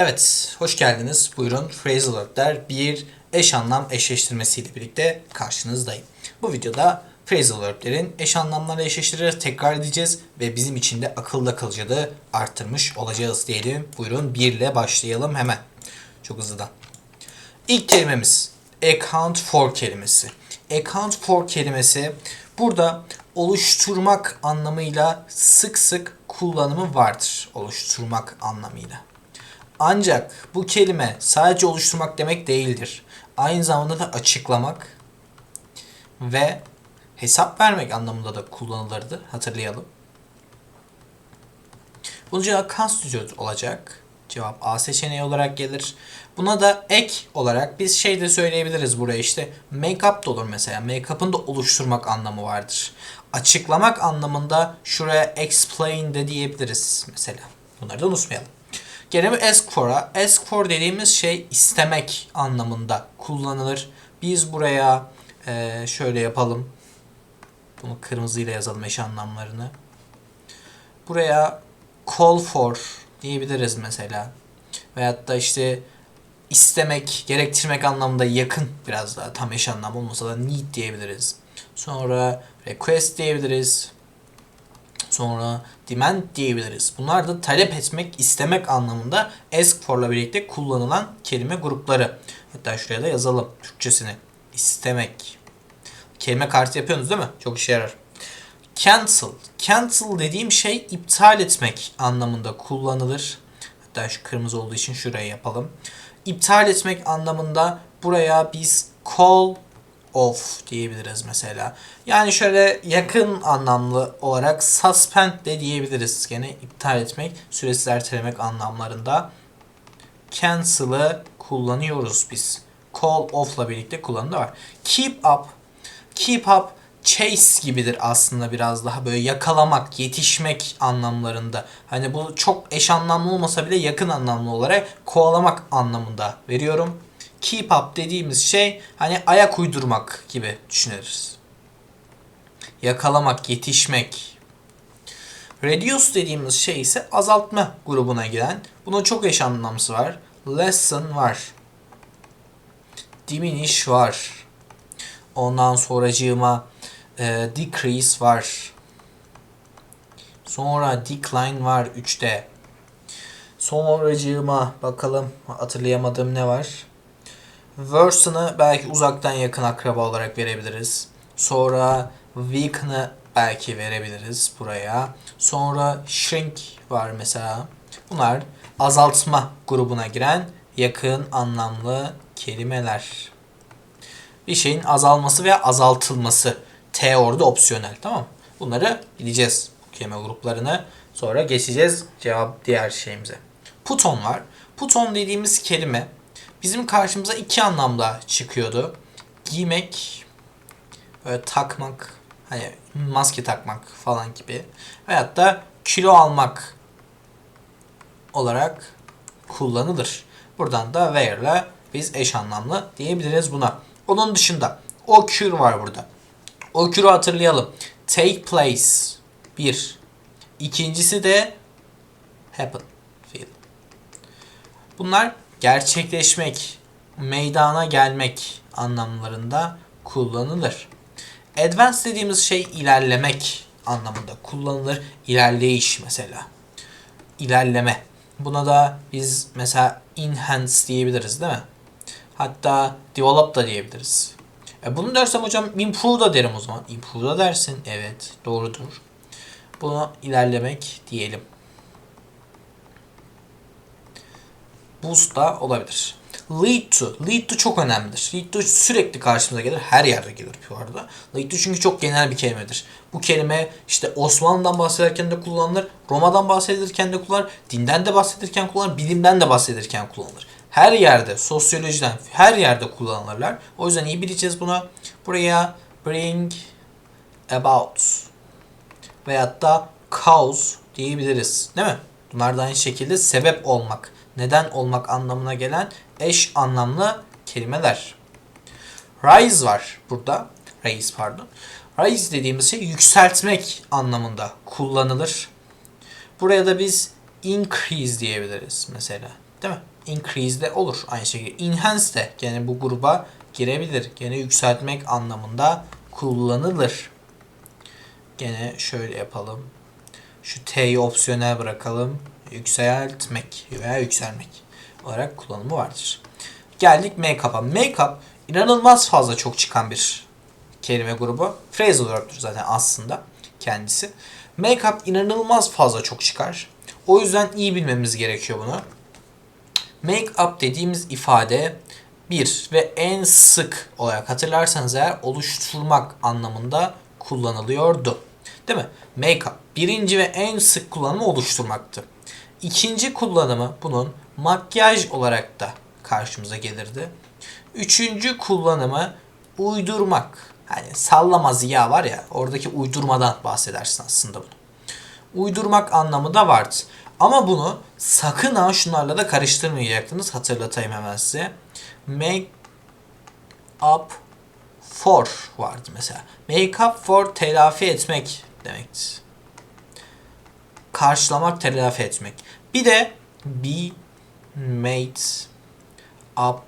Evet, hoş geldiniz. Buyurun Phrasal Verb'ler bir eş anlam eşleştirmesiyle birlikte karşınızdayım. Bu videoda phrasal verb'lerin eş anlamlarla eşleştirerek tekrar edeceğiz ve bizim için de akılda kalıcılığı arttırmış olacağız diyelim. Buyurun 1 ile başlayalım hemen. Çok hızlıdan. İlk kelimemiz account for kelimesi. Account for kelimesi burada oluşturmak anlamıyla sık sık kullanımı vardır. Oluşturmak anlamıyla. Ancak bu kelime sadece oluşturmak demek değildir. Aynı zamanda da açıklamak ve hesap vermek anlamında da kullanılırdı. Hatırlayalım. Bunun cevabı constitute olacak. Cevap A seçeneği olarak gelir. Buna da ek olarak biz şey de söyleyebiliriz buraya işte make-up da olur mesela. Make-up'ın da oluşturmak anlamı vardır. Açıklamak anlamında şuraya explain de diyebiliriz mesela. Bunları da unutmayalım. Gelelim ask for'a. Ask for dediğimiz şey istemek anlamında kullanılır. Biz buraya e, şöyle yapalım. Bunu kırmızıyla yazalım eş anlamlarını. Buraya call for diyebiliriz mesela. Veyahut da işte istemek, gerektirmek anlamında yakın biraz daha tam eş anlam olmasa da need diyebiliriz. Sonra request diyebiliriz. Sonra demand diyebiliriz. Bunlar da talep etmek, istemek anlamında ask for'la birlikte kullanılan kelime grupları. Hatta şuraya da yazalım Türkçesini. İstemek. Kelime kartı yapıyorsunuz değil mi? Çok işe yarar. Cancel. Cancel dediğim şey iptal etmek anlamında kullanılır. Hatta şu kırmızı olduğu için şuraya yapalım. İptal etmek anlamında buraya biz call off diyebiliriz mesela. Yani şöyle yakın anlamlı olarak suspend de diyebiliriz. Gene iptal etmek, süresiz ertelemek anlamlarında. Cancel'ı kullanıyoruz biz. Call off'la birlikte kullanımı da var. Keep up. Keep up chase gibidir aslında biraz daha böyle yakalamak, yetişmek anlamlarında. Hani bu çok eş anlamlı olmasa bile yakın anlamlı olarak kovalamak anlamında veriyorum. Keep up dediğimiz şey hani ayak uydurmak gibi düşünürüz. Yakalamak, yetişmek. Reduce dediğimiz şey ise azaltma grubuna giren. Bunun çok eş anlamlısı var. Lessen var. Diminish var. Ondan sonracığıma e, decrease var. Sonra decline var 3'te. Sonracığıma bakalım hatırlayamadığım ne var. Worsen'ı belki uzaktan yakın akraba olarak verebiliriz. Sonra weaken'ı belki verebiliriz buraya. Sonra shrink var mesela. Bunlar azaltma grubuna giren yakın anlamlı kelimeler. Bir şeyin azalması veya azaltılması. T orada opsiyonel tamam? Bunları bileceğiz bu kelime gruplarını. Sonra geçeceğiz cevap diğer şeyimize. Put on var. Put on dediğimiz kelime bizim karşımıza iki anlamda çıkıyordu. Giymek, böyle takmak, hani maske takmak falan gibi. Veyahut da kilo almak olarak kullanılır. Buradan da wear'la biz eş anlamlı diyebiliriz buna. Onun dışında occur var burada. Occur'u hatırlayalım. Take place. Bir. İkincisi de happen. Fiil. Bunlar gerçekleşmek, meydana gelmek anlamlarında kullanılır. Advance dediğimiz şey ilerlemek anlamında kullanılır. İlerleyiş mesela. İlerleme. Buna da biz mesela enhance diyebiliriz değil mi? Hatta develop da diyebiliriz. E bunu dersem hocam improve da derim o zaman. Improve da dersin. Evet doğrudur. Buna ilerlemek diyelim. Boost da olabilir. Lead to. Lead to çok önemlidir. Lead to sürekli karşımıza gelir. Her yerde gelir bu arada. Lead to çünkü çok genel bir kelimedir. Bu kelime işte Osmanlı'dan bahsederken de kullanılır. Roma'dan bahsedilirken de kullanılır. Dinden de bahsedilirken kullanılır. Bilimden de bahsedilirken kullanılır. Her yerde, sosyolojiden her yerde kullanılırlar. O yüzden iyi bileceğiz buna. Buraya bring about veyahut da cause diyebiliriz. Değil mi? Bunlar da aynı şekilde sebep olmak, neden olmak anlamına gelen eş anlamlı kelimeler. Rise var burada. Rise pardon. Rise dediğimiz şey yükseltmek anlamında kullanılır. Buraya da biz increase diyebiliriz mesela. Değil mi? Increase de olur aynı şekilde. Enhance de gene bu gruba girebilir. Gene yükseltmek anlamında kullanılır. Gene şöyle yapalım. Şu T'yi opsiyonel bırakalım. Yükseltmek veya yükselmek olarak kullanımı vardır. Geldik make-up'a. Make-up inanılmaz fazla çok çıkan bir kelime grubu. Phrasal verb'tür zaten aslında kendisi. Make-up inanılmaz fazla çok çıkar. O yüzden iyi bilmemiz gerekiyor bunu. Make-up dediğimiz ifade bir ve en sık olarak hatırlarsanız eğer oluşturmak anlamında kullanılıyordu. Değil mi? Make-up birinci ve en sık kullanımı oluşturmaktı. İkinci kullanımı bunun makyaj olarak da karşımıza gelirdi. Üçüncü kullanımı uydurmak. Hani sallama ziya var ya oradaki uydurmadan bahsedersin aslında bunu. Uydurmak anlamı da vardı. Ama bunu sakın ha şunlarla da karıştırmayacaktınız. Hatırlatayım hemen size. Make up for vardı mesela. Make up for telafi etmek demekti. Karşılamak, telafi etmek. Bir de be made up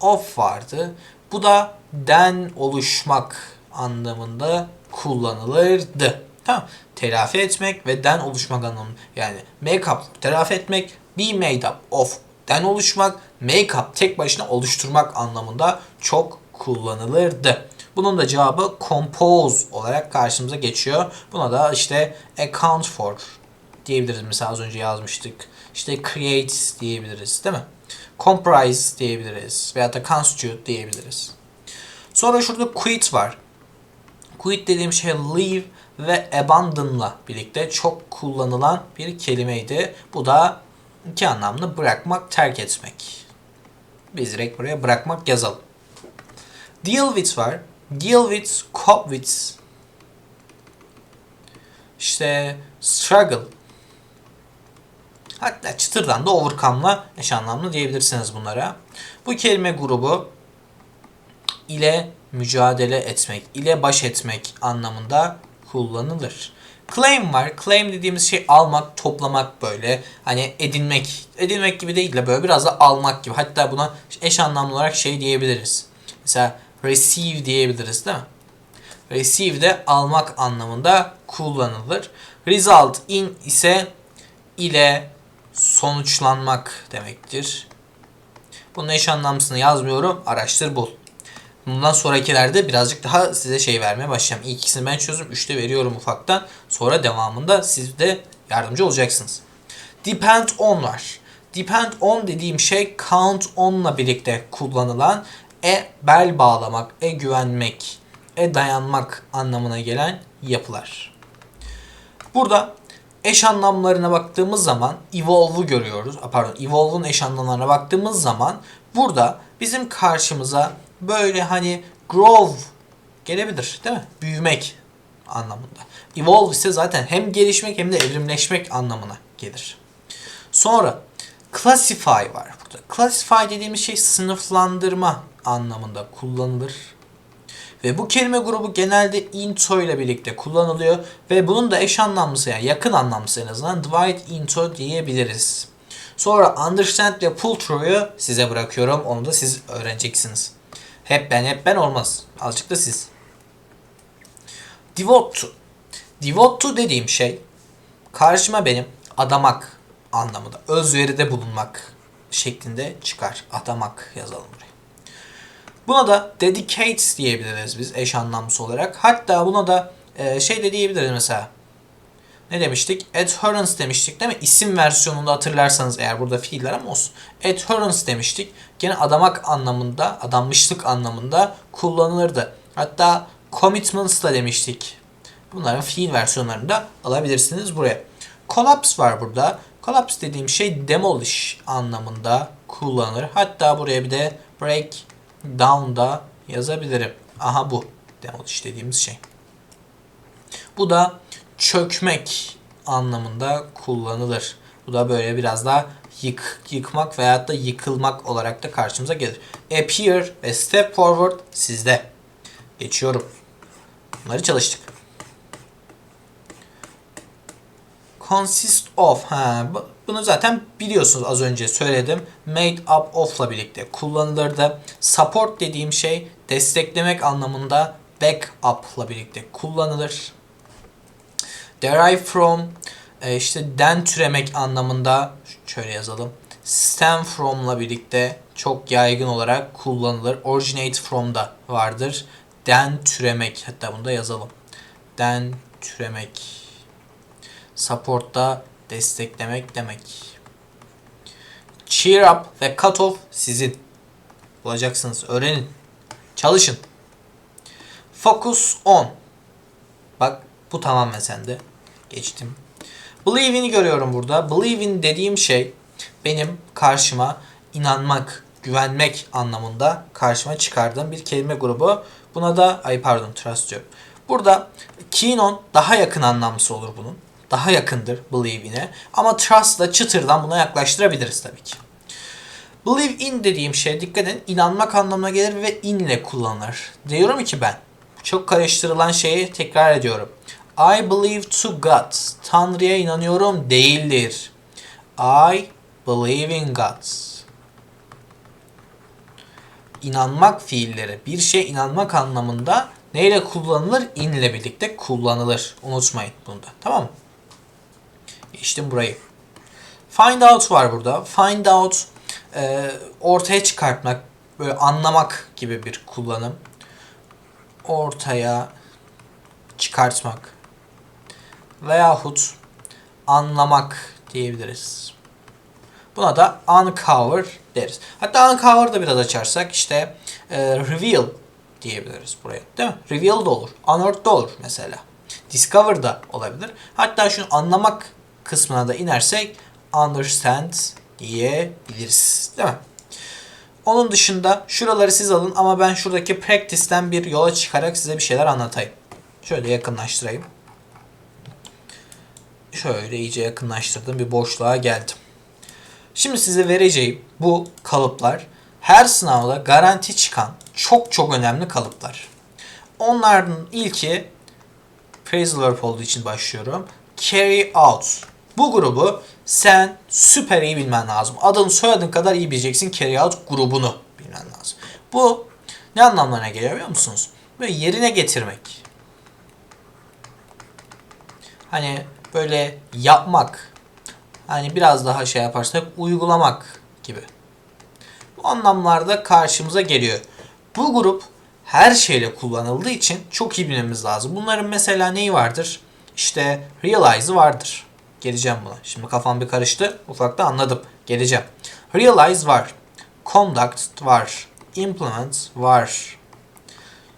of vardı. Bu da den oluşmak anlamında kullanılırdı. Tamam. Telafi etmek ve den oluşmak anlamında. Yani make up telafi etmek, be made up of den oluşmak, make up tek başına oluşturmak anlamında çok kullanılırdı. Bunun da cevabı compose olarak karşımıza geçiyor. Buna da işte account for diyebiliriz. Mesela az önce yazmıştık. İşte create diyebiliriz değil mi? Comprise diyebiliriz. Veya da constitute diyebiliriz. Sonra şurada quit var. Quit dediğim şey leave ve abandon'la birlikte çok kullanılan bir kelimeydi. Bu da iki anlamlı bırakmak, terk etmek. Biz direkt buraya bırakmak yazalım. Deal with var. Deal with, cope with. İşte struggle. Hatta çıtırdan da overcome'la eş anlamlı diyebilirsiniz bunlara. Bu kelime grubu ile mücadele etmek, ile baş etmek anlamında kullanılır. Claim var. Claim dediğimiz şey almak, toplamak böyle. Hani edinmek. Edinmek gibi değil de böyle biraz da almak gibi. Hatta buna eş anlamlı olarak şey diyebiliriz. Mesela receive diyebiliriz değil mi? Receive de almak anlamında kullanılır. Result in ise ile sonuçlanmak demektir. Bunun eş anlamlısını yazmıyorum. Araştır bul. Bundan sonrakilerde birazcık daha size şey vermeye başlayacağım. İlk ikisini ben çözdüm. Üçte veriyorum ufaktan. Sonra devamında siz de yardımcı olacaksınız. Depend on var. Depend on dediğim şey count on'la birlikte kullanılan e bel bağlamak, e güvenmek, e dayanmak anlamına gelen yapılar. Burada eş anlamlarına baktığımız zaman evolve'u görüyoruz. Pardon, evolve'un eş anlamlarına baktığımız zaman burada bizim karşımıza böyle hani grow gelebilir değil mi? Büyümek anlamında. Evolve ise zaten hem gelişmek hem de evrimleşmek anlamına gelir. Sonra classify var burada. Classify dediğimiz şey sınıflandırma anlamında kullanılır. Ve bu kelime grubu genelde into ile birlikte kullanılıyor. Ve bunun da eş anlamlısı yani yakın anlamlısı en azından divide into diyebiliriz. Sonra understand ve pull through'u size bırakıyorum. Onu da siz öğreneceksiniz. Hep ben hep ben olmaz. Azıcık da siz. Devote to. Devote to dediğim şey karşıma benim adamak anlamında. Özveride bulunmak şeklinde çıkar. Adamak yazalım buraya. Buna da dedicate diyebiliriz biz eş anlamlısı olarak. Hatta buna da e, şey de diyebiliriz mesela. Ne demiştik? Adherence demiştik değil mi? İsim versiyonunda hatırlarsanız eğer burada fiiller ama olsun. Adherence demiştik. Gene adamak anlamında, adanmışlık anlamında kullanılırdı. Hatta commitments da demiştik. Bunların fiil versiyonlarını da alabilirsiniz buraya. Collapse var burada. Collapse dediğim şey demolish anlamında kullanılır. Hatta buraya bir de break down da yazabilirim. Aha bu demolish dediğimiz şey. Bu da çökmek anlamında kullanılır. Bu da böyle biraz daha yık, yıkmak veyahut da yıkılmak olarak da karşımıza gelir. Appear ve step forward sizde. Geçiyorum. Bunları çalıştık. Consist of. Ha, Bunu zaten biliyorsunuz az önce söyledim. Made up of'la birlikte kullanılırdı. Support dediğim şey desteklemek anlamında back up'la birlikte kullanılır. Derive from e, işte den türemek anlamında şöyle yazalım. Stem from'la birlikte çok yaygın olarak kullanılır. Originate from da vardır. Den türemek hatta bunu da yazalım. Den türemek. Support'ta desteklemek demek. Cheer up ve cut off sizin. Bulacaksınız. Öğrenin. Çalışın. Focus on. Bak bu tamamen sende. Geçtim. Believe in'i görüyorum burada. Believe dediğim şey benim karşıma inanmak, güvenmek anlamında karşıma çıkardığım bir kelime grubu. Buna da ay pardon trust diyorum. Burada keen on daha yakın anlamlısı olur bunun. Daha yakındır believe in'e. Ama trust da çıtırdan buna yaklaştırabiliriz tabii ki. Believe in dediğim şey dikkat edin inanmak anlamına gelir ve in ile kullanılır. Diyorum ki ben çok karıştırılan şeyi tekrar ediyorum. I believe to God. Tanrı'ya inanıyorum değildir. I believe in God. İnanmak fiilleri. Bir şey inanmak anlamında neyle kullanılır? In ile birlikte kullanılır. Unutmayın bunu da. Tamam mı? Geçtim burayı. Find out var burada. Find out e, ortaya çıkartmak, böyle anlamak gibi bir kullanım. Ortaya çıkartmak veyahut anlamak diyebiliriz. Buna da uncover deriz. Hatta uncover da biraz açarsak işte e, reveal diyebiliriz buraya. Değil mi? Reveal da olur. Unearthed da olur mesela. Discover da olabilir. Hatta şunu anlamak kısmına da inersek understand diyebiliriz. Değil mi? Onun dışında şuraları siz alın ama ben şuradaki practice'ten bir yola çıkarak size bir şeyler anlatayım. Şöyle yakınlaştırayım. Şöyle iyice yakınlaştırdım. Bir boşluğa geldim. Şimdi size vereceğim bu kalıplar her sınavda garanti çıkan çok çok önemli kalıplar. Onların ilki phrasal verb olduğu için başlıyorum. Carry out. Bu grubu sen süper iyi bilmen lazım. Adın soyadın kadar iyi bileceksin carry grubunu bilmen lazım. Bu ne anlamlarına geliyor biliyor musunuz? Böyle yerine getirmek. Hani böyle yapmak. Hani biraz daha şey yaparsak uygulamak gibi. Bu anlamlarda karşımıza geliyor. Bu grup her şeyle kullanıldığı için çok iyi bilmemiz lazım. Bunların mesela neyi vardır? İşte realize'ı vardır. Geleceğim buna. Şimdi kafam bir karıştı. Ufakta anladım. Geleceğim. Realize var. Conduct var. Implement var.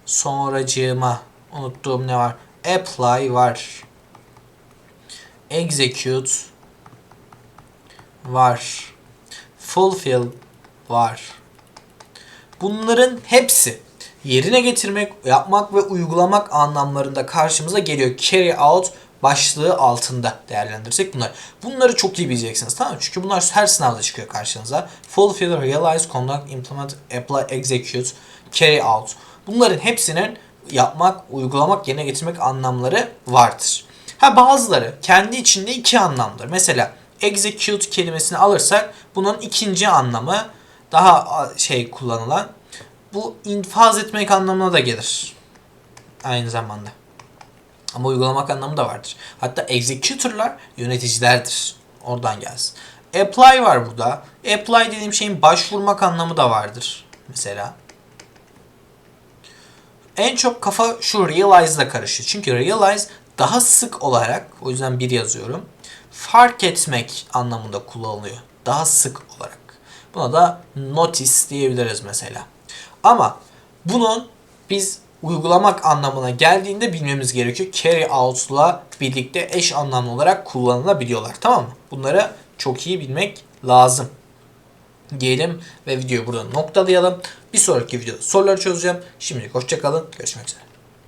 Sonracığıma unuttuğum ne var? Apply var. Execute var. Fulfill var. Bunların hepsi yerine getirmek, yapmak ve uygulamak anlamlarında karşımıza geliyor. Carry out başlığı altında değerlendirirsek bunlar. Bunları çok iyi bileceksiniz tamam mı? Çünkü bunlar her sınavda çıkıyor karşınıza. Fulfill, realize, conduct, implement, apply, execute, carry out. Bunların hepsinin yapmak, uygulamak, yerine getirmek anlamları vardır. Ha bazıları kendi içinde iki anlamdır. Mesela execute kelimesini alırsak bunun ikinci anlamı daha şey kullanılan bu infaz etmek anlamına da gelir. Aynı zamanda. Ama uygulamak anlamı da vardır. Hatta executor'lar yöneticilerdir. Oradan gelsin. Apply var burada. Apply dediğim şeyin başvurmak anlamı da vardır. Mesela. En çok kafa şu realize ile karışıyor. Çünkü realize daha sık olarak, o yüzden bir yazıyorum. Fark etmek anlamında kullanılıyor. Daha sık olarak. Buna da notice diyebiliriz mesela. Ama bunun biz uygulamak anlamına geldiğinde bilmemiz gerekiyor. Carry out'la birlikte eş anlamlı olarak kullanılabiliyorlar. Tamam mı? Bunları çok iyi bilmek lazım. Diyelim ve videoyu burada noktalayalım. Bir sonraki videoda soruları çözeceğim. Şimdilik hoşçakalın. Görüşmek üzere.